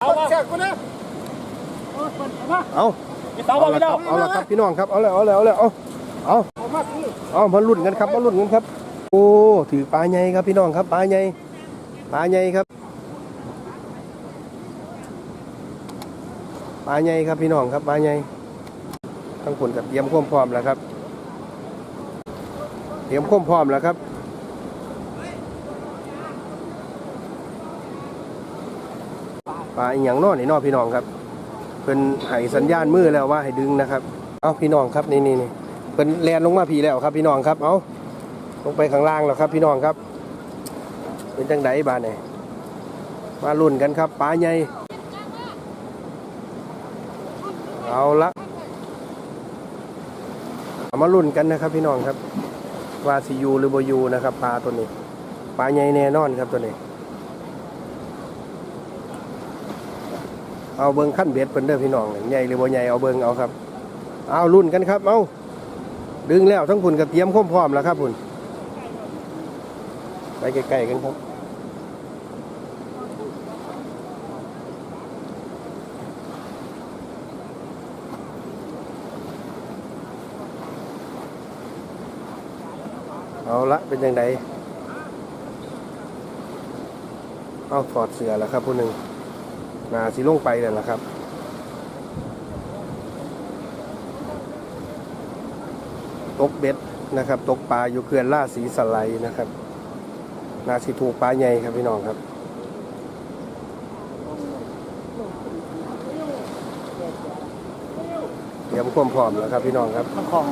เอาเชือกกูนะเอาเต๋าอาละครัเต๋าบเอาละครับพี่น้องครับเอาแล้วเอาแล้วเอาแล้วเอาเอาเอามาพี่เอามาลุ้นกันครับมาลุ้นกันครับ โอ้ถือปลาใหญ่ครับพี่น้องครับปลาใหญ่ปลาใหญ่ครับปลาใหญ่ครับพี่น้องครับปลาใหญ่ทั้งผลกับเตรียมความพร้อมแล้วครับเตรียมความพร้อมแล้วครับ ปลาอหย่างนอนี่นอพี่น้องครับเป็นให้สัญญาณมือแล้วว่าให้ดึงนะครับ เอาพี่น้องครับนี่นี่นี่เป็นแลนลงมาผีแล้วครับ พี่น้องครับเอาลงไปข้างล่างแล้วครับ พี่น้องครับ เป็นจังไดบ้านเนี่ยมาลุ่นกันครับปลาใหญ่เอาละมาลุ่นกันนะครับ พี่น้องครับว่าซียูหรือโบยูนะครับปลาตัวนี้ปลาใหญ่แน่นอนครับตัวนี้ เอาเบิงขั้นเบ็ดเป็นเด้อพี่น้องใหญ่หรือบ่ใหญ่เอาเบิงเอาครับ เอารุ่นกันครับ เอาดึงแล้วทั้งพุ่นกับเตรียมความพร้อมแล้วครับพุ่นไปใกล้ๆกันครับเอาละเป็นยังไงเอาถอดเสือแล้วครับผู้หนึ่ง นาสิลงไปเลยล่ะครับตกเบ็ดนะครับ ตกปลาอยู่เขื่อนล่าสีสไลด์นะครับนาสิถูกปลาใหญ่ครับพี่น้องครับเตรียมความพร้อมแล้วครับพี่น้องครับมันของ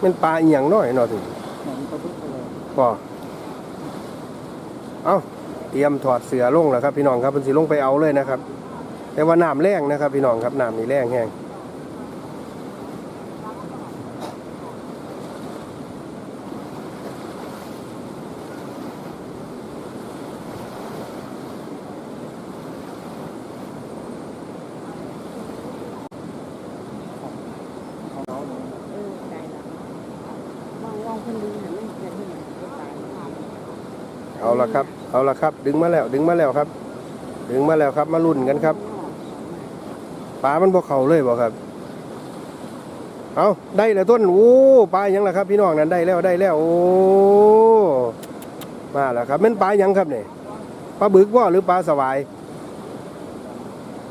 เป็นปลาอีหยังน้อยเนาะถึงเหมือนตัวทุกคนเลยก็เอา เตรียมถอดเสือลงแล้วครับพี่น้องครับเป็นสีลงไปเอาเลยนะครับ แต่ว่าน้ำแรงนะครับ พี่น้องครับน้ำนี่แรงแห้งเออได้ละมองมองคนดูน่ะมันจะเห็นก็ตายเอาละครับ เอาละครับ ดึงมาแล้วดึงมาแล้วครับ ดึงมาแล้วครับ มาลุ่นกันครับปลามันบ่เข่าเลยบ่ครับ เอาได้แล้วต้นโอ้ปลาหยังล่ะครับ พี่น้องนั้นได้แล้วได้แล้วโอ้มาแล้วครับแม่นปลาหยังครับเนี่ยปลาบึกว่าหรือปลาสวาย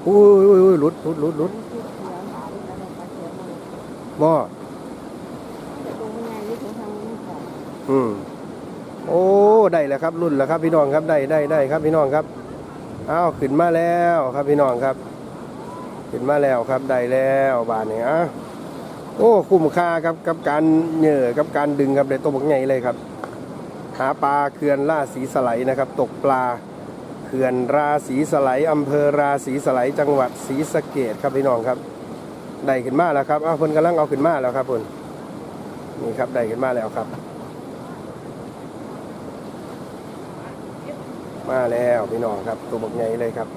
อุ้ยอุ้ยอุ้ยหลุดหลุดหลุดหลุดบ่ตัวมันใหญ่ที่ตัวทางมันของอืมโอ้ ได้แล้วครับรุ่นแล้วครับพี่น้องครับได้ได้ได้ครับพี่น้องครับอ้าวขึ้นมาแล้วครับพี่น้องครับขึ้นมาแล้วครับได้แล้วบานนี้อะโอ้คุ้มค่าครับกับการเหนื่อกับการดึงครับได้ตัวบักใหญ่เลยครับ หาปลาเขื่อนล่าสีสไลนะครับ ตกปลาเขื่อนราศีสไลอำเภอราศีสไลจังหวัดศรีสะเกดครับพี่น้องครับได้ขึ้นมาแล้วครับอ้าวเพิ่นกำลังเอาขึ้นมาแล้วครับเพิ่นนี่ครับได้ขึ้นมาแล้วครับ มาแล้วพี่น้องครับตัวบักใหญ่เลยครับ